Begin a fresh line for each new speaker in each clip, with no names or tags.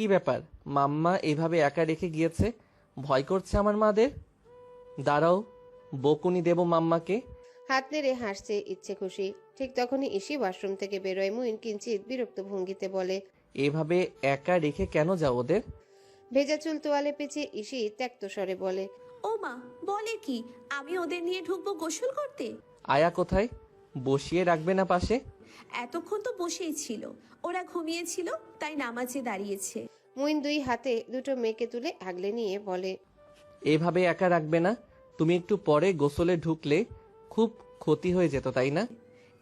কি ব্যাপার? মাম্মা এভাবে একা রেখে গিয়েছে? ভয় করছে আমার মাদের? দাঁড়াও বকুনি দেব মাম্মাকে।
হাত নেড়ে হাসছে ইচ্ছে খুশি। ঠিক তখনই ইসি ওয়াশরুম থেকে বেরোয় মুইন কিঞ্চিত বিরক্ত ভঙ্গিতে বলে
এভাবে একা রেখে কেন যাও ওদের?
ভেজা চুল তোয়ালে পেঁচিয়ে ইসি ত্যক্ত স্বরে বলে
ও মা বলে কি? আমি ওদের নিয়ে ঢুকবো গোসল করতে?
আয়া কোথায়? বসিয়ে রাখবে না পাশে?
এতক্ষণ তো বসেই ছিল। ওরা ঘুমিয়েছিল তাই নামাজে দাঁড়িয়েছে।
মুইন দুই হাতে দুটো মেয়েকে তুলে আগলে নিয়ে বলে
এভাবে একা রাখবে না। তুমি একটু পরে গোসলে ঢুকলে খুব ক্ষতি হয়ে যেত তাই না?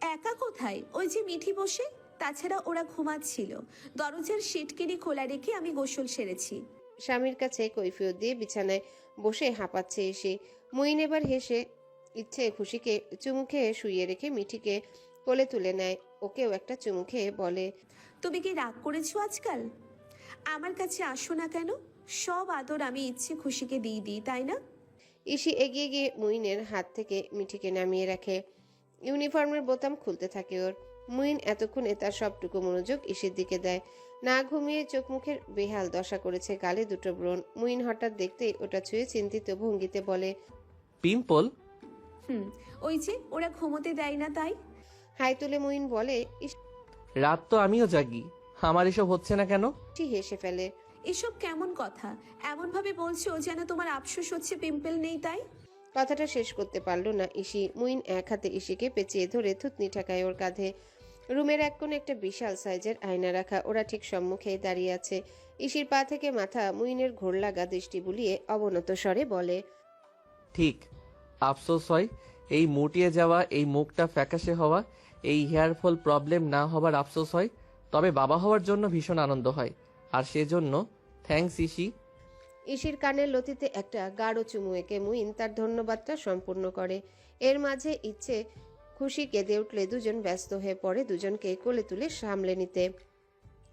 একা কোথায়? ওই যে মিঠি বসে তাছাড়া ওরা ঘুমাচ্ছিল। দরজার সিটকিনি খোলা রেখে আমি গোসল সেরেছি।
স্বামীর কাছে কৈফিয়ত দিয়ে বিছানায় বসে হাঁপাচ্ছে এসে। মুইন এবার হেসে ইচ্ছে খুশিকে চুমু খেয়ে শুইয়ে রেখে মিঠিকে কোলে তুলে নেয়। ওকেও একটা চুমু খেয়ে বলে
তুমি কি রাগ করেছ আজকাল? আমার কাছে আসো না কেন? সব আদর আমি ইচ্ছে খুশিকে দিয়ে দিই তাই না?
ইসি এগিয়ে গিয়ে মুইনের হাত থেকে মিঠিকে নামিয়ে রাখে। ইউনিফর্মের বোতাম খুলতে থাকে ওর। মুইন এতক্ষণে তার সবটুকু মনোযোগ ইসির দিকে দেয়। না ঘুমিয়ে চোখ মুখের বেহাল দশা করেছে গালে দুটো ব্রণ। মুইন হঠাৎ দেখতেই ওটা ছুঁয়ে চিন্তিত ভঙ্গিতে বলে
পিম্পল
হুম ওই যে ওরা ঘুমোতে দেয় না তাই।
হাই তুলে মুইন বলে
রাত তো আমিও জাগি আমার এসব হচ্ছে না কেন?
ইসি হেসে ফেলে।
এসব কেমন কথা? এমন ভাবে বলছো যেন তোমার আফসোস হচ্ছে পিম্পল নেই তাই?
কথাটা শেষ করতে পারল না ইসি। মুইন এক হাতে ইসিকে পেঁচিয়ে ধরে থুতনি ঠেকায় ওর কাঁধে। রুমের এক কোণে একটা বিশাল সাইজের আয়না রাখা ওরা ঠিক সম্মুখেই দাঁড়িয়ে আছে। ইসির পা থেকে মাথা মুইনের ঘোর লাগা দৃষ্টি বুলিয়ে অবনত স্বরে বলে
ঠিক আফসোস হয়, এই মুটিয়ে যাওয়া, এই মুখটা ফ্যাকাশে হওয়া, এই হেয়ার ফল প্রবলেম না হবার আফসোস হয়, তবে বাবা হওয়ার জন্য ভীষণ আনন্দ হয়। আর সেজন্য, থ্যাঙ্কস ইসি।
ইসির কানের লতিতে একটা গাঢ় চুমু এঁকে মুইন তার ধন্যবাদটা সম্পূর্ণ করে। এর মাঝে ইচ্ছে খুশি কেঁদে উঠলে দুজন ব্যস্ত হয়ে পড়ে দুজনকে কোলে তুলে সামলে নিতে।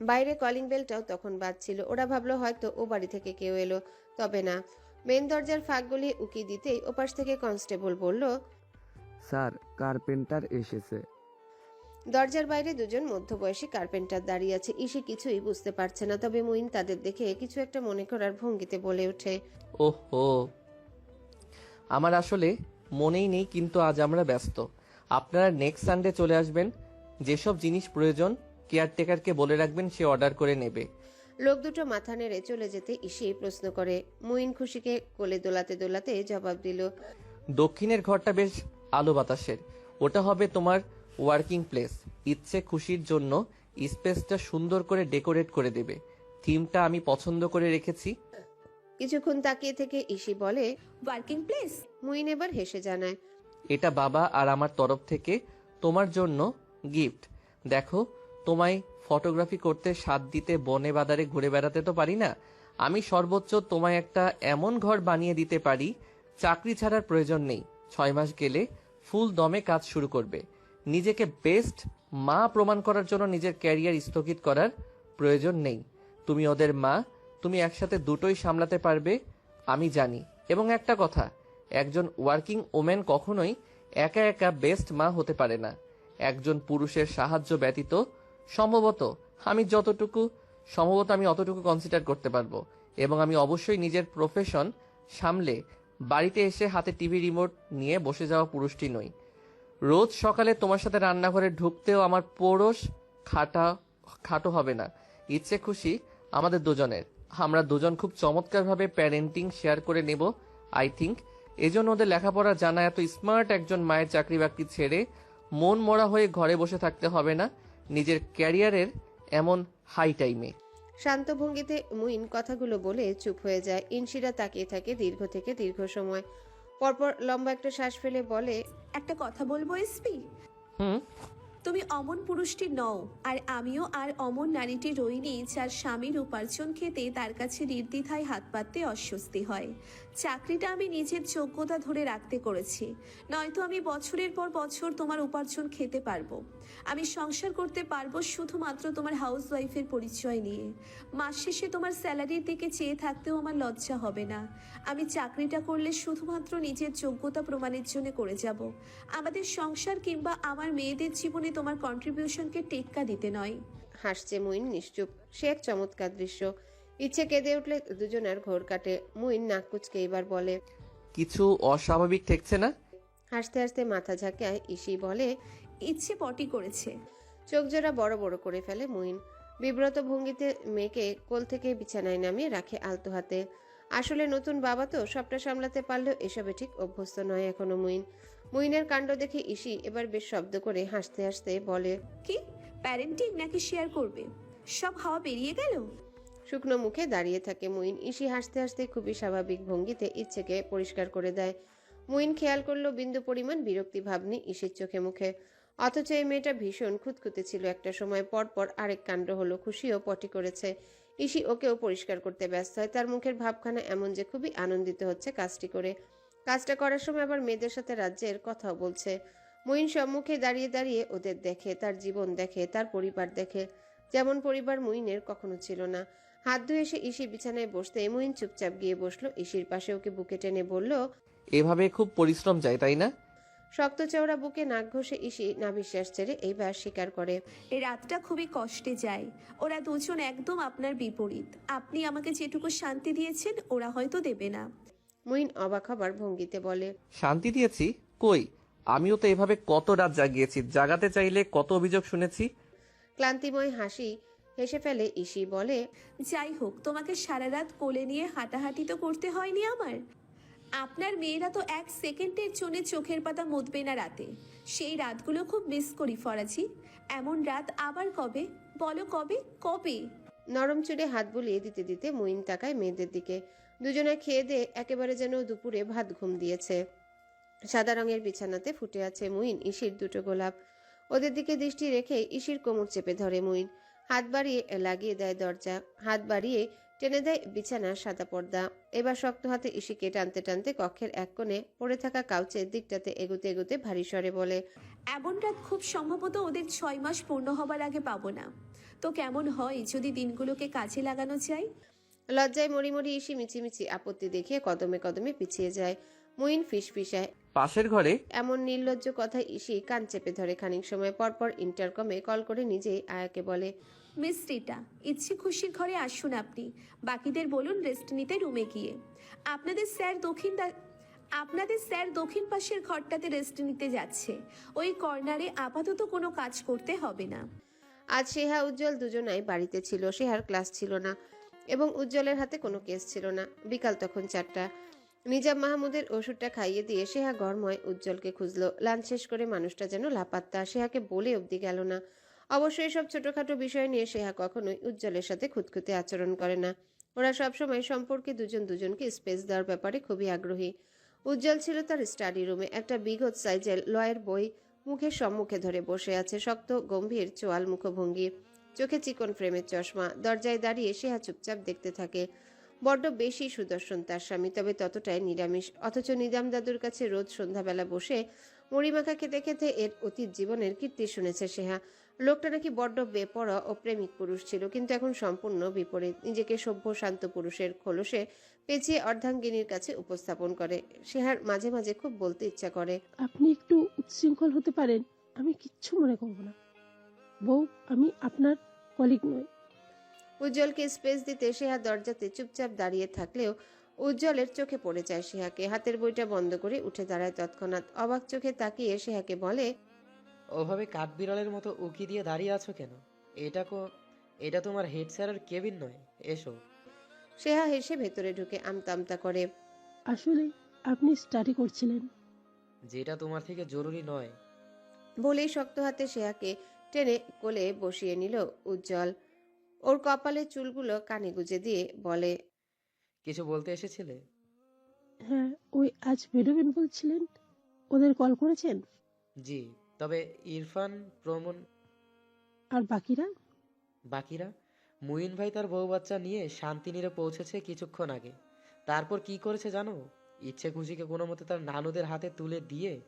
বাইরে কলিং বেলটাও তখন বাজছিল। ওরা ভাবলো হয়তো ও বাড়ি থেকে কেউ এলো, তবে না। মেন দরজার ফাঁকগুলি উকি দিতেই ওপাশ থেকে কনস্টেবল বলল
স্যার কার্পেন্টার এসেছে।
দরজার বাইরে দুজন মধ্যবয়সী কার্পেন্টার দাঁড়িয়ে আছে। ইসি কিছুই বুঝতে পারছে না তবে মুইন তাদের দেখে কিছু একটা মনে করার ভঙ্গিতে বলে ওঠে।
ওহো আমার আসলে মনেই নেই কিন্তু আজ আমরা ব্যস্ত। আপনারা নেক্সট সানডে চলে আসবেন। যেসব জিনিস প্রয়োজন কেয়ারটেকারকে বলে রাখবেন সে অর্ডার করে নেবে।
লোক দুটো মাথা নেড়ে চলে যেতে ইসি প্রশ্ন করে। মুইন খুশিকে কোলে দোলাতে দোলাতে জবাব দিল
দক্ষিণের ঘরটা বেশ আলো বাতাসের। ওটা হবে তোমার ওয়ার্কিং প্লেস। ইচ্ছে খুশির জন্য স্পেসটা সুন্দর করে ডেকোরেট করে দেবে। থিমটা আমি পছন্দ করে রেখেছি।
কিছুক্ষণ তাকিয়ে থেকে ইসি বলে
ওয়ার্কিং প্লেস?
মুইন এবার হেসে জানায়
এটা বাবা আর আমার তরফ থেকে তোমার জন্য গিফট। দেখো তোমায় ফটোগ্রাফি করতে সাত দিতে বনে বাদারে ঘুরে বেড়াতে তো পারি না। আমি সর্বোচ্চ তোমায় একটা এমন ঘর বানিয়ে দিতে পারি, চাকরি ছাড়ার প্রয়োজন নেই। ছয় মাস গেলে ফুল দমে কাজ শুরু করবে। নিজেকে বেস্ট মা প্রমাণ করার জন্য নিজের ক্যারিয়ার স্থগিত করার প্রয়োজন নেই। তুমি ওদের মা, তুমি একসাথে দুটোই সামলাতে পারবে, আমি জানি। এবং একটা কথা, একজন ওয়ার্কিং ওমেন কখনোই একা একা বেস্ট মা হতে পারে না। একজন পুরুষের সাহায্য ব্যতীত সম্ভবত আমি যতটুকু, সম্ভবত আমি অতটুকু কনসিডার করতে পারব এবং আমি অবশ্যই নিজের প্রফেশন সামলে বাড়িতে এসে হাতে টিভি রিমোট নিয়ে বসে যাওয়া পুরুষটি নই। রোজ সকালে তোমার সাথে রান্নাঘরে ঢুকতেও আমার পোড়স খাটা, খাটো হবে না। ইচ্ছে খুশি আমাদের দুজনের। আমরা দুজন খুব চমৎকারভাবে প্যারেন্টিং শেয়ার করে নেব আই থিঙ্ক এজন্য ওদের লেখাপড়া জানা এত স্মার্ট একজন মায়ের চাকরি বাকরি ছেড়ে মন মরা হয়ে ঘরে বসে থাকতে হবে না। নিজের ক্যারিয়ারের এমন হাই টাইমে
শান্ত ভঙ্গিতে মুইন কথাগুলো বলে চুপ হয়ে যায়। ইনশিরা তাকিয়ে থাকে দীর্ঘ থেকে দীর্ঘ সময়। পরপর লম্বা একটা শ্বাস ফেলে বলে
একটা কথা বলব এসপি
হুম।
তুমি অমন পুরুষটি নও আর আমিও আর অমন নারীটি রইনি যার স্বামীর উপার্জন খেতে তার কাছে নির্দ্বিধায় হাত পাততে অস্বস্তি হয়। চাকরিটা আমি নিজের যোগ্যতা ধরে রাখতে করেছি। নয়তো আমি বছরের পর বছর তোমার উপার্জন খেতে পারব। আমি সংসার করতে পারব শুধুমাত্র তোমার হাউস ওয়াইফের পরিচয় নিয়ে। মাস শেষে তোমার স্যালারির দিকে চেয়ে থাকতেও আমার লজ্জা হবে না। আমি চাকরিটা করলে শুধুমাত্র নিজের যোগ্যতা প্রমাণের জন্য করে যাব। আমাদের সংসার কিংবা আমার মেয়েদের জীবনে তোমার কন্ট্রিবিউশনকে টেক্কা দিতে নয়।
হাসছে মুইন নিশ্চুপ। সে এক চমৎকার দৃশ্য। ইচ্ছে কেঁদে উঠলে দুজনের ঘোর কাটে। মুইন নাক কুচকে এবার বলে
কিছু অস্বাভাবিক ঠেকছে না?
হাসতে হাসতে মাথা ঝাঁকায় ইসি বলে
ইচ্ছে পটি করেছে।
চোখ জোড়া বড় বড় করে ফেলে মুইন। বিব্রত ভঙ্গিতে মেয়েকে কোল থেকে বিছানায় নামিয়ে রাখে আলতো হাতে। আসলে নতুন বাবা তো সবটা সামলাতে পারলেও এসবে ঠিক অভ্যস্ত নয় এখনও মুইন। মুইনের কাণ্ড দেখে ইসি এবার বেশ শব্দ করে হাসতে হাসতে বলে
কি? প্যারেন্টিং নাকি শেয়ার করবে? সব হাওয়া বেরিয়ে গেল?
শুকনো মুখে দাঁড়িয়ে থাকে মুইন। ইসি হাসতে হাসতে খুবই স্বাভাবিক ভঙ্গিতে ইচ্ছেকে পরিষ্কার করে দেয়। মুইন খেয়াল করল বিন্দু পরিমাণ বিরক্তি ভাবনি ইসির চোখে মুখে। অথচ এই মেয়েটা ভীষণ খুঁতখুঁতে ছিল একটা সময় পর পর আরেক কাণ্ড হলো খুশিও পটি করেছে। ইসি ওকেও পরিষ্কার করতে ব্যস্ত হয়। তার মুখের ভাবখানা এমন যে খুবই আনন্দিত হচ্ছে কাজটি করে। কাজটা করার সময় আবার মেয়েদের সাথে রাজ্যের কথাও বলছে। মুইন সম্মুখে দাঁড়িয়ে দাঁড়িয়ে ওদের দেখে, তার জীবন দেখে, তার পরিবার দেখে। যেমন পরিবার মুইনের কখনো ছিল না। হাত ধুয়ে এসে ইসি বিছানায় বসতে মুইন চুপচাপ গিয়ে বসল। ইসির পাশে ওকে বুকে টেনে বলল
এভাবে খুব পরিশ্রম যায় তাই না?
শক্ত চওড়া বুকে নাক ঘষে ইসি না বিশ্বাস ছেড়ে এইবার স্বীকার করে।
এই রাতটা খুবই কষ্টে যায়। ওরা দুজন একদম আপনার বিপরীত। আপনি আমাকে যেটুকু শান্তি দিয়েছেন ওরা হয়তো দেবে না।
মুইন অবাক হবার ভঙ্গিতে বলে
শান্তি দিয়েছি? কই? আমিও তো এভাবে কত রাত জাগিয়েছি। জাগাতে চাইলে কত অভিযোগ শুনেছি?
ক্লান্তিময় হাসি হেসে ফেলে ইসি বলে
যাই হোক তোমাকে সারা রাত কোলে নিয়ে হাঁটাহাঁটি তো করতে হয়নি আমার। আপনার মেয়েরা তো এক সেকেন্ডের জন্য চোখের পাতা মুদবে না রাতে। সেই রাতগুলো খুব মিস করি ফরাজি। এমন রাত আবার কবে? বলো কবে? কবে?
নরম চুড়ে হাত বুলিয়ে দিতে দিতে মুইন তাকায় মেয়েদের দিকে। দুজনে খেয়ে দিয়ে একেবারে যেন দুপুরে ভাত ঘুম দিয়েছে। সাদা রঙের বিছানাতে ফুটে আছে মুইন ইসির দুটো গোলাপ। ওদের দিকে দৃষ্টি রেখে ইসির কোমর চেপে ধরে মুইন। হাত বাড়িয়ে লাগিয়ে দেয় দরজা। হাত বাড়িয়ে টেনে দেয় বিছানার সাদা পর্দা। এবার শক্ত হাতে ইসিকে টানতে টানতে কক্ষের এক কোণে পড়ে থাকা কাউচের দিকটাতে এগুতে এগুতে ভারী স্বরে বলে
এমন রাত খুব সম্ভবত ওদের ছয় মাস পূর্ণ হবার আগে পাবো না। তো কেমন হয় যদি দিনগুলোকে কাজে লাগানো যায়?
লজ্জায় মরি মরি ইসি মিছিমিছি আপত্তি দেখিয়ে কদমে কদমে পিছিয়ে যায়। মুইন ফিস ফিসায়
পাশের ঘরে?
এমন নির্লজ্জ কথা ইসি কান চেপে ধরে খানিক সময় পর পর ইন্টারকমে কল করে নিজেই আয়াকে বলে
মিস রিটা ইচ্ছে খুশির ঘরে আসুন আপনি। বাকিদের বলুন রেস্ট নিতে রুমে গিয়ে। আপনাদের স্যার দক্ষিণ দা- আপনাদের স্যার দক্ষিণ পাশের ঘরটাতে রেস্ট নিতে যাচ্ছে। ওই কর্নারে আপাতত কোনো কাজ করতে হবে না।
আজ সেহা উজ্জ্বল দুজনাই বাড়িতে ছিল সেহার ক্লাস ছিল না এবং উজ্জ্বলের হাতে কোনো কেস ছিল না। বিকাল তখন চারটা। নিজাম মাহমুদের ওষুধটা খাইয়ে দিয়ে সেহা গরময় উজ্জ্বলকে খুঁজলো। লাঞ্চ শেষ করে মানুষটা যেন লাপাত্তা, সেহাকে বলে অবধি গেল না। অবশ্য এসব ছোটখাটো বিষয় নিয়ে সেহা কখনোই উজ্জ্বলের সাথে খুঁতখুঁতে আচরণ করে না। ওরা সবসময় সম্পর্কে দুজন দুজনকে স্পেস দেওয়ার ব্যাপারে খুবই আগ্রহী। উজ্জ্বল ছিল তার স্টাডি রুমে একটা বিগত সাইজের লয়ের বই মুখের সম্মুখে ধরে বসে আছে, শক্ত, গম্ভীর, চোয়াল মুখভঙ্গি, চোখে চিকন ফ্রেমের চশমা। দরজায় দাঁড়িয়ে সেহা চুপচাপ দেখতে থাকে। বড্ড বেশি সুদর্শন তার স্বামী, তবে ততটাই নিরামিষ। অথচ নিজাম দাদুর কাছে রোজ সন্ধ্যাবেলা বসে মুড়িমাখা খেতে খেতে এর অতীত জীবনের কীর্তি শুনেছে সেহা। লোকটা নাকি বড্ড বেপরোয়া ও প্রেমিক পুরুষ ছিল, কিন্তু এখন সম্পূর্ণ বিপরীত। নিজেকে সভ্য, শান্ত পুরুষের খোলসে পেঁচিয়ে অর্ধাঙ্গিনীর কাছে উপস্থাপন করে। সেহার মাঝে মাঝে খুব বলতে ইচ্ছা করে।
আপনি একটু উচ্ছৃঙ্খল হতে পারেন, আমি কিচ্ছু মনে করব না। বউ, আমি আপনার কলিগ নই।
উজ্জ্বলকে স্পেস দিতে সেহা দরজাতে চুপচাপ দাঁড়িয়ে থাকলেও উজ্জ্বলের চোখে পড়ে যায় সেহাকে। হাতের বইটা বন্ধ করে উঠে দাঁড়ায় তৎক্ষণাৎ। অবাক চোখে তাকিয়ে সেহাকে বলে
ওভাবে কাঠবিড়ালের মতো উকি দিয়ে দাঁড়িয়ে আছো কেন? এটা কো এটা তোমার হেড স্যারের কেবিন নয়। এসো।
সেহা হেসে ভেতরে ঢুকে আমতা আমতা করে
আসলে আপনি স্টাডি করছিলেন।
যেটা তোমার থেকে জরুরি নয়।
বলেই শক্ত হাতে সেহাকে টেনে কোলে বসিয়ে নিল উজ্জ্বল। ওর কপালে চুলগুলো কানে গুজে দিয়ে বলে
কিছু বলতে এসেছিলে?
হ্যাঁ ওই আজ বেরোবেন বলছিলেন ওদের কল করেছেন?
জি তবে ইরফান প্রমন
আর বাকিরা?
বাকিরা? মুইন ভাই তার বউ বাচ্চা নিয়ে শান্তিনীরে পৌঁছেছে কিছুক্ষণ আগে। তারপর কি করেছে জানো? ইচ্ছে খুশিকে কোনো মতে তার নানুদের হাতে তুলে দিয়ে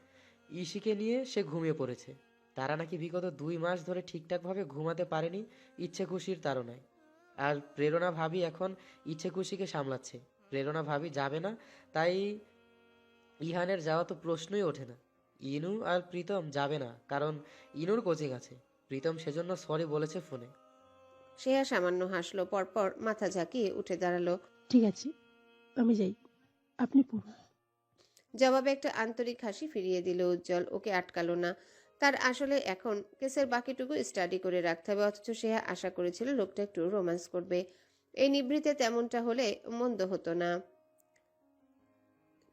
ইসিকে নিয়ে সে ঘুমিয়ে পড়েছে। তারা নাকি বিগত দুই মাস ধরে ঠিকঠাকভাবে ঘুমাতে পারেনি ইচ্ছে খুশির তাড়নায়। আর প্রেরণা ভাবি এখন ইচ্ছে খুশিকে সামলাচ্ছে। প্রেরণা ভাবি যাবে না তাই ইহানের যাওয়া তো প্রশ্নই ওঠে না। ইনু আর প্রীতম যাবে না কারণ ইনুর কোচিং আছে। প্রীতম সেজন্য সরি বলেছে ফোনে।
সেহা সামান্য হাসলো পরপর মাথা ঝাঁকিয়ে উঠে দাঁড়াল।
ঠিক আছে আমি যাই। আপনি পড়ুন।
জবাবে একটা আন্তরিক হাসি ফিরিয়ে দিল উজ্জ্বল ওকে আটকালো না। তার আসলে এখন কেসের বাকিটুকু স্টাডি করে রাখতে হবে, অথচ সে আশা করেছিল লোকটা একটু রোম্যান্স করবে। এই নিভৃতে তেমনটা হলে মন্দ হতো না।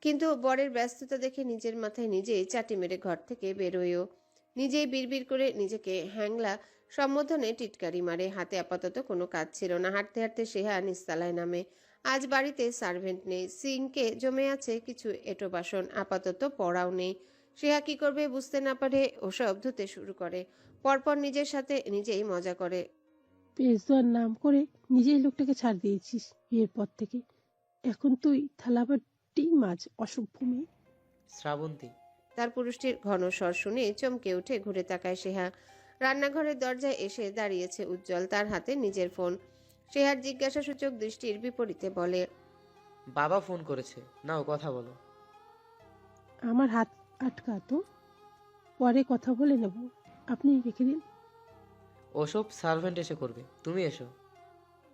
কিন্তু বরের ব্যস্ততা দেখে নিজের মাথায় নিজেই চাটি মেরে ঘর থেকে বেরোয়ও। নিজেই বিড়বিড় করে নিজেকে হ্যাংলা, সম্বোধনে টিটকারি মারে। হাতে আপাতত কোনো কাজ ছিল না। হাঁটতে হাঁটতে সেহা নিস্তালায় নামে। আজ বাড়িতে সার্ভেন্ট নেই। সিঙ্কে জমে আছে কিছু এটো বাসন। আপাতত পড়াও নেই। সেহা কি করবে বুঝতে না পারে ওসব ধুতে শুরু করে। পরপর নিজের সাথে নিজেই মজা করে।
পেজ দেওয়ার নাম করে নিজেই লোকটাকে ছাড় দিয়েছিস বিয়ের পর থেকে। এখন তুই থালাবাটি মাছ অসভ্য মেয়ে।
শ্রাবন্তী।
তার পুরুষটির ঘন স্বর শুনে চমকে উঠে ঘুরে তাকায় সেহা রান্নাঘরের দরজায় এসে দাঁড়িয়েছে উজ্জ্বল তার হাতে নিজের ফোন। সেহার জিজ্ঞাসাসূচক দৃষ্টির বিপরীতে বলে
বাবা ফোন করেছে নাও কথা বলো।
আমার হাত আটকা তো পরে কথা বলে নেব। আপনি রেখে দিন।
ওসব সার্ভেন্ট এসে করবে। তুমি এসো।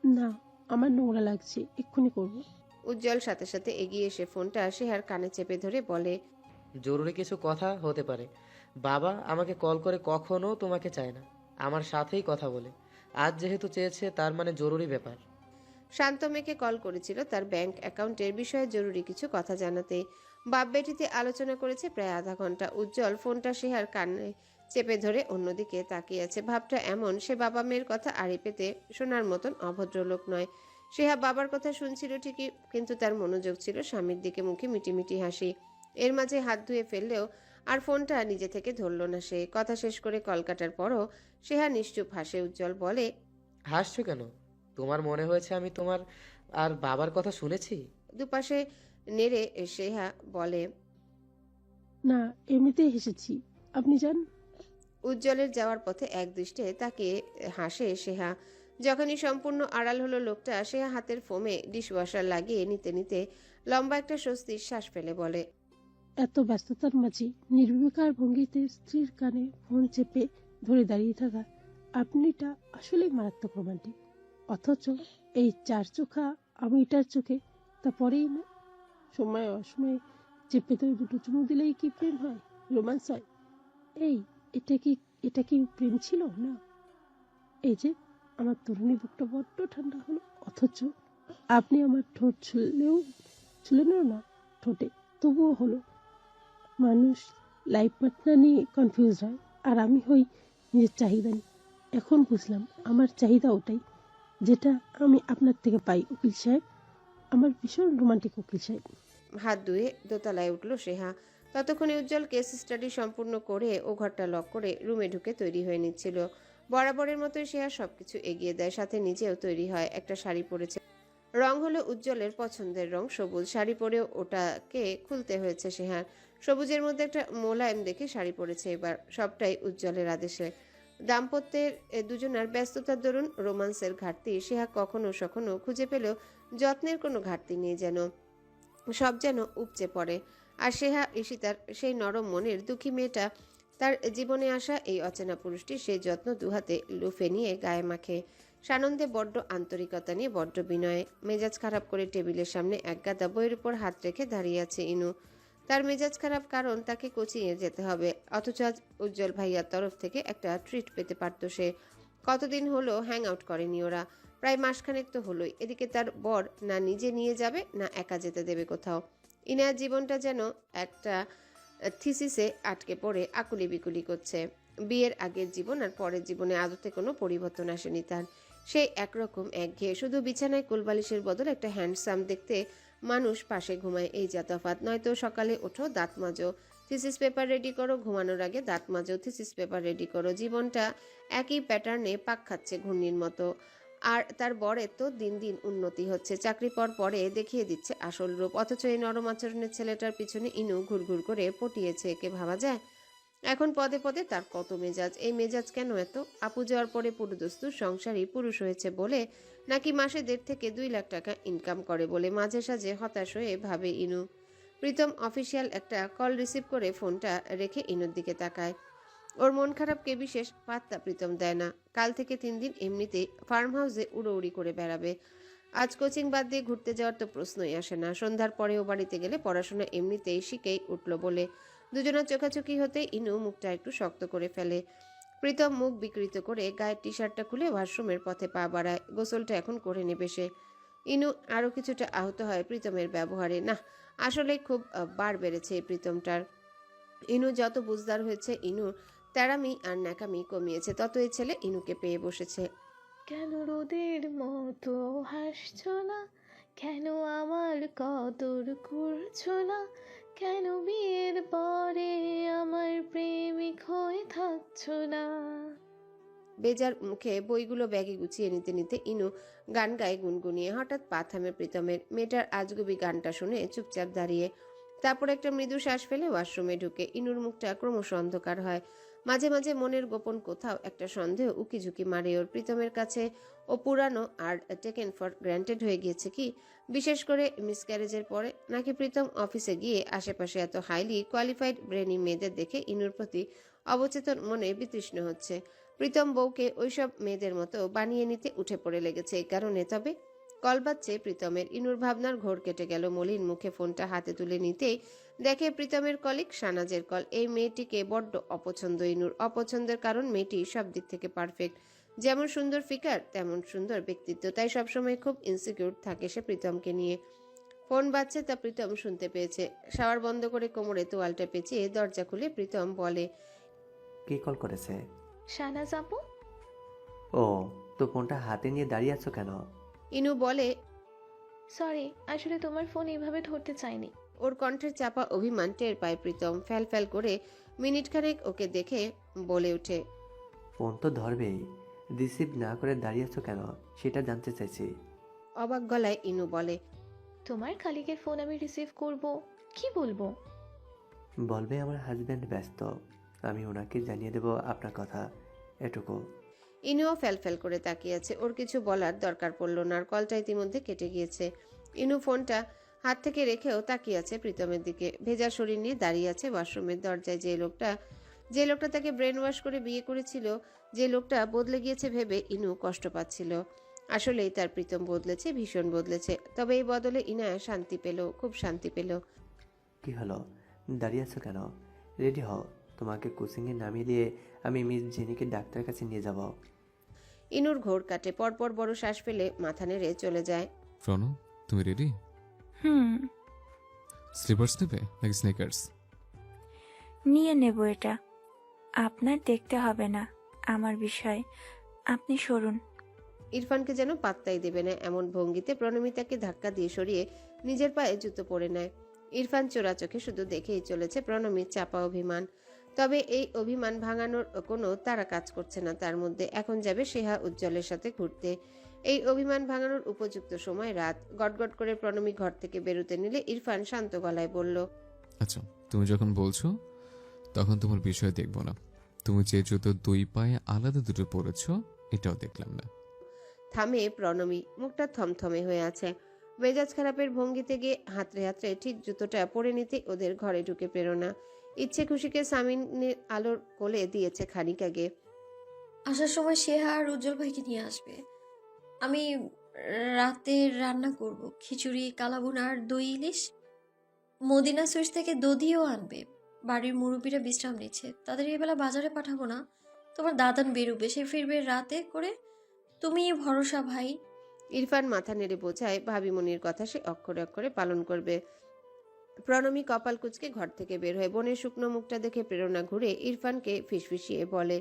না আমার নোংরা লাগছে। এক্ষুনি করব।
উজ্জ্বল সাথে সাথে এগিয়ে এসে ফোনটা সেহার কানে চেপে ধরে বলে
জরুরি কিছু কথা হতে পারে। বাবা আমাকে কল করে কখনো তোমাকে চায় না। আমার সাথেই কথা বলে। আজ যেহেতু চেয়েছে তার মানে জরুরি ব্যাপার।
শান্ত মেয়েকে কল করেছিল তার ব্যাংক অ্যাকাউন্টের বিষয়ে জরুরি কিছু কথা জানাতে। বাপ বেটিতে আলোচনা করেছে প্রায় আধা ঘণ্টা। উজ্জ্বল ফোনটা সেহার কানে চেপে ধরে অন্যদিকে তাকিয়ে আছে ভাবটা এমন সে বাবা মেয়ের কথা আড়ি পেতে শোনার মতন অভদ্রলোক নয়। সেহা বাবার কথা শুনছিল ঠিকই কিন্তু তার মনোযোগ ছিল স্বামীর দিকে মুখে মিটিমিটি হাসি। এর মাঝে হাত ধুয়ে ফেললেও আর ফোনটা নিজে থেকে ধরল না সে। কথা শেষ করে কল কাটার পরও সেহা নিশ্চুপ হাসে। উজ্জ্বল বলে
হাসছো কেন? তোমার মনে হয়েছে আমি তোমার আর বাবার কথা শুনেছি?
দুপাশে নেড়ে সেহা বলে
না এমনিতেই হেসেছি। আপনি যান?
উজ্জ্বলের যাওয়ার পথে এক দৃষ্টে তাকিয়ে হাসে সেহা যখনই সম্পূর্ণ আড়াল হলো লোকটা সেহা হাতের ফোমে ডিশওয়াশার লাগিয়ে নিতে নিতে লম্বা একটা স্বস্তির শ্বাস ফেলে বলে
এত ব্যস্ততার মাঝে নির্বিকার ভঙ্গিতে স্ত্রীর কানে ফোন চেপে ধরে দাঁড়িয়ে থাকা আপনিটা আসলেই মারাত্মক রোমান্টিক। অথচ এই চার চোখা আমিটার চোখে তা পরেই না সময় অসময়ে চেপে ধরে দুটো চুমু দিলেই কি প্রেম হয়? রোমান্স হয়। এই, এটা কি এটা কি প্রেম ছিল? না। এই যে, আমার তরুণী বুকটা বড্ড ঠান্ডা হলো। অথচ আপনি আমার ঠোঁট ছুলেও ছুলেনও না ঠোঁটে, তবুও হলো। মানুষ লাইফ পার্টনার নিয়ে কনফিউজ হয়। আর আমি হই নিজের চাহিদা নিয়ে। এখন বুঝলাম আমার চাহিদা ওটাই, যেটা আমি আপনার থেকে পাই উকিল সাহেব। আমার ভীষণ রোমান্টিক উকিল সাহেব।
হাত ধুয়ে দোতলায় উঠল সেহা। ততক্ষণে উজ্জ্বল কেস স্টাডি সম্পূর্ণ করে ও ঘরটা লক করে রুমে ঢুকে তৈরি হয়ে নিচ্ছিল। বরাবরের মতোই সেহা সবকিছু এগিয়ে দেয়, সাথে নিজেও তৈরি হয়। একটা শাড়ি পরেছে। রং হলো উজ্জ্বলের পছন্দের রং, সবুজ শাড়ি পরেও ওটাকে খুলতে হয়েছে সেহার সবুজের মধ্যে একটা মোলায়েম দেখে শাড়ি পরেছে এবার, সবটাই উজ্জ্বলের আদেশে। দাম্পত্যের দুজনার ব্যস্ততার দরুন রোমান্সের ঘাটতি সেহা কখনো সখনো খুঁজে পেলেও যত্নের কোনো ঘাটতি নেই যেন। সব যেন উপচে পড়ে। আর সেহা ঈশিতার সেই নরম মনের দুঃখী মেয়েটা তার জীবনে আসা এই অচেনা পুরুষটি সেই যত্ন দুহাতে লুফে নিয়ে গায়ে মাখে। সানন্দে বড্ড আন্তরিকতা নিয়ে বড্ড বিনয়ে। মেজাজ খারাপ করে টেবিলের সামনে এক গাদা বইয়ের উপর হাত রেখে দাঁড়িয়ে আছে ইনু। তার মেজাজ খারাপ কারণ তাকে কোচিংয়ে যেতে হবে, অথচ আজ উজ্জ্বল ভাইয়ার তরফ থেকে একটা ট্রিট পেতে পারত সে। কতদিন হলো হ্যাং আউট করেনি ওরা। প্রায় মাসখানেক তো হলোই। এদিকে তার বর না নিজে নিয়ে যাবে, না একা যেতে দেবে কোথাও। ইনার জীবনটা যেন একটা থিসিসে আটকে পড়ে আকুলি বিকুলি করছে। বিয়ের আগের জীবন আর পরের জীবনে আদতে কোনো পরিবর্তন আসেনি তার। সেই একরকম একঘেয়ে, শুধু বিছানায় কোলবালিশের বদল একটা হ্যান্ডসাম দেখতে মানুষ পাশে ঘুমায় এই জাতফাত। নয়তো সকালে ওঠো, দাঁত মাজো, থিসিস পেপার রেডি করো, ঘুমানোর আগে দাঁত মাজো, থিসিস পেপার রেডি করো। জীবনটা একই প্যাটার্নে পাক খাচ্ছে ঘূর্ণির মতো। আর তার বরের তো দিন দিন উন্নতি হচ্ছে। চাকরি পর পরে দেখিয়ে দিচ্ছে আসল রূপ। অথচ এই নরম আচরণের ছেলেটার পিছনে ইনু ঘুরঘুর করে পটিয়েছে, একে ভাবা যায়? এখন পদে পদে তার কত মেজাজ? এই মেজাজ কেন এত? আপু যাওয়ার পরে পুরুদস্তুর সংসারী পুরুষ হয়েছে বলে নাকি মাসে দেড় থেকে দুই লাখ টাকা ইনকাম করে বলে মাঝে সাঝে হতাশ হয়ে ভাবে ইনু। প্রীতম অফিসিয়াল একটা কল রিসিভ করে ফোনটা রেখে ইনুর দিকে তাকায়। ওর মন খারাপকে বিশেষ? পাত্তা প্রীতম দেয় না। কাল থেকে তিন দিন এমনিতেই ফার্ম হাউসে উড়োউড়ি করে বেড়াবে। আজ কোচিং বাদ দিয়ে ঘুরতে যাওয়ার তো প্রশ্নই আসে না। সন্ধ্যার পরেও বাড়িতে গেলে পড়াশোনা এমনিতেই শিখেই উঠল বলে। দুজনের চোখাচোখি হতে ইনু মুখটা একটু শক্ত করে ফেলে। প্রীতম মুখ বিকৃত করে গায়ের টি শার্টটা খুলে ওয়াশরুমের পথে পা বাড়ায়। গোসলটা এখন করে নেবে সে। ইনু আরও কিছুটা আহত হয় প্রীতমের ব্যবহারে। না আসলে খুব বার বেড়েছে প্রীতমটার। ইনু যত বুঝদার হয়েছে, ইনুর তেরামি আর ন্যাকামি কমিয়েছে তত এই ছেলে ইনুকে পেয়ে বসেছে।
কেন রোদের মতো হাসছো না? কেন আমার কদর করছ না? কেন বিয়ের পরে আমার প্রেমিক হয়ে থাকছ না?
বেজার মুখে বইগুলো ব্যাগে গুছিয়ে নিতে নিতে ইনু গান গায়ে গুনগুনিয়ে হঠাৎ পা থামে প্রীতমের। মেয়েটার আজগুবি গানটা শুনে চুপচাপ দাঁড়িয়ে তারপর একটা মৃদু শ্বাস ফেলে ওয়াশরুমে ঢুকে ইনুর মুখটা ক্রমশ অন্ধকার হয়। মাঝে মাঝে মনের গোপন কোথাও একটা সন্দেহ উকিঝুঁকি মারে ওর প্রীতমের কাছে। ও পুরানো আর টেকেন ফর গ্র্যান্টেড হয়ে গিয়েছে কি? বিশেষ করে মিসক্যারেজের পরে। নাকি প্রীতম অফিসে গিয়ে আশেপাশে এত হাইলি কোয়ালিফাইড ব্রেনি মেয়েদের দেখে ইনুর প্রতি অবচেতন মনে বিতৃষ্ণ হচ্ছে। প্রীতম বউকে ওইসব মেয়েদের মতো বানিয়ে নিতে উঠে পড়ে লেগেছে এই কারণে। তবে কল বাজছে প্রীতমের ইনুর ভাবনার ঘোর কেটে গেল মলিন মুখে ফোনটা হাতে তুলে নিতেই দেখে প্রীতমের কলিক সানাজের কল। এই মেয়েটিকে বড্ড অপছন্দ ইনুর। অপছন্দের কারণ মেয়েটি সব দিক থেকে পারফেক্ট যেমন সুন্দর ফিকার তেমন সুন্দর ব্যক্তিত্ব। তাই সবসময় খুব ইনসিকিউর থাকে সে প্রীতমকে নিয়ে। ফোন বাজছে তা প্রীতম শুনতে পেয়েছে। শাওয়ার বন্ধ করে কোমরে তোয়ালটা পেঁচিয়ে দরজা খুলে প্রীতম বলে
কে কল করেছে?
শাহনাজ আপু?
ও তো ফোনটা হাতে নিয়ে দাঁড়িয়ে আছো কেন?
ইনু বলে
সরি আসলে তোমার ফোন এইভাবে ধরতে চাইনি।
ওর কণ্ঠের চাপা অভিমান টের পায় প্রীতম ফ্যাল ফ্যাল করে মিনিট খানেক ওকে দেখে বলে ওঠে
ফোন তো ধরবেই। রিসিভ না করে দাঁড়িয়ে আছো কেন? সেটা জানতে চাইছি।
অবাক গলায় ইনু বলে
তোমার খালিকের ফোন আমি রিসিভ করব কি বলব?
বলবে আমার হাজব্যান্ড ব্যস্ত। আমি ওনাকে জানিয়ে দেব আপনার কথা এটুকু।
ইনুও ফ্যাল ফ্যাল করে তাকিয়ে আছে ওর কিছু বলার দরকার পড়ল না, আর কলটা ইতিমধ্যে কেটে গিয়েছে। ইনু ফোনটা হাত থেকে রেখেও তাকিয়ে আছে প্রীতমের দিকে। ভেজা শরীর নিয়ে দাঁড়িয়ে আছে ওয়াশরুমের দরজায়। যে লোকটা যে লোকটা তাকে ব্রেন ওয়াশ করে বিয়ে করেছিল, যে লোকটা বদলে গিয়েছে ভেবে ইনু কষ্ট পাচ্ছিল। আসলেই তার প্রীতম বদলেছে, ভীষণ বদলেছে। তবে এই বদলে ইনা শান্তি পেল, খুব শান্তি পেল।
কি হলো? দাঁড়িয়ে আছো কেন? রেডি হও। তোমাকে কোচিংয়ে নামিয়ে দিয়ে আমি মিস জেনিকে ডাক্তারের কাছে নিয়ে যাব।
ইনুর ঘোর কাটে পরপর বড় শ্বাস ফেলে মাথা নেড়ে চলে যায়।
প্রণব তুমি রেডি
হুম।
স্লিপার্স নেবে নাকি স্নেকার্স
নিয়ে নেব এটা। আপনার দেখতে হবে না আমার বিষয়। আপনি সরুন।
ইরফানকে যেন পাত্তাই দেবে না এমন ভঙ্গিতে প্রণমিতাকে ধাক্কা দিয়ে সরিয়ে নিজের পায়ে জুতো পরে নেয়। ইরফান চোরা চোখে শুধু দেখেই চলেছে প্রণমীর চাপা অভিমান। তবে এই অভিমান ভাঙানোর কোনো তারা কাজ করছে না। তার মধ্যে এখন যাবে সেহা উজ্জ্বলের সাথে ঘুরতে। এই অভিমান ভাঙানোর উপযুক্ত সময় রাত। গটগট করে প্রণমী ঘর থেকে বেরোতে নিলে ইরফান শান্ত গলায় বলল
আচ্ছা তুমি যখন বলছো তখন তোমার বিষয় দেখব না। তুমি যে জুতো দুই পায়ে আলাদা দুটো পরেছো এটাও দেখলাম না।
থামে প্রণমী মুখটা থমথমে হয়ে আছে। মেজাজ খারাপের ভঙ্গিতে গিয়ে হাতড়ে হাতড়ে ঠিক জুতোটা পরে নিতে ওদের ঘরে ঢুকে প্রেরণা। ইচ্ছে খুশিকে সামিনের আলোর কোলে দিয়েছে খানিক আগে।
আসার সময় সেহা আর উজ্জ্বল ভাইকে নিয়ে আসবে। আমি রাতে রান্না করব খিচুড়ি কালাবুন আর দই ইলিশ। মদিনা সুইটস থেকে দধিও আনবে। বাড়ির মুরব্বীরা বিশ্রাম নিচ্ছে। তাদের এবেলা বাজারে পাঠাবো না। তোমার দাদান বেরোবে সে ফিরবে রাতে করে। তুমি ভরসা ভাই।
ইরফান মাথা নেড়ে বোঝায় ভাবিমনির কথা সে অক্ষরে অক্ষরে পালন করবে। প্রণমী কপাল কুচকে ঘর থেকে বের হয় বোনের শুকনো মুখটা দেখে প্রেরণা ঘুরে ইরফানকে ফিসফিসিয়ে বলে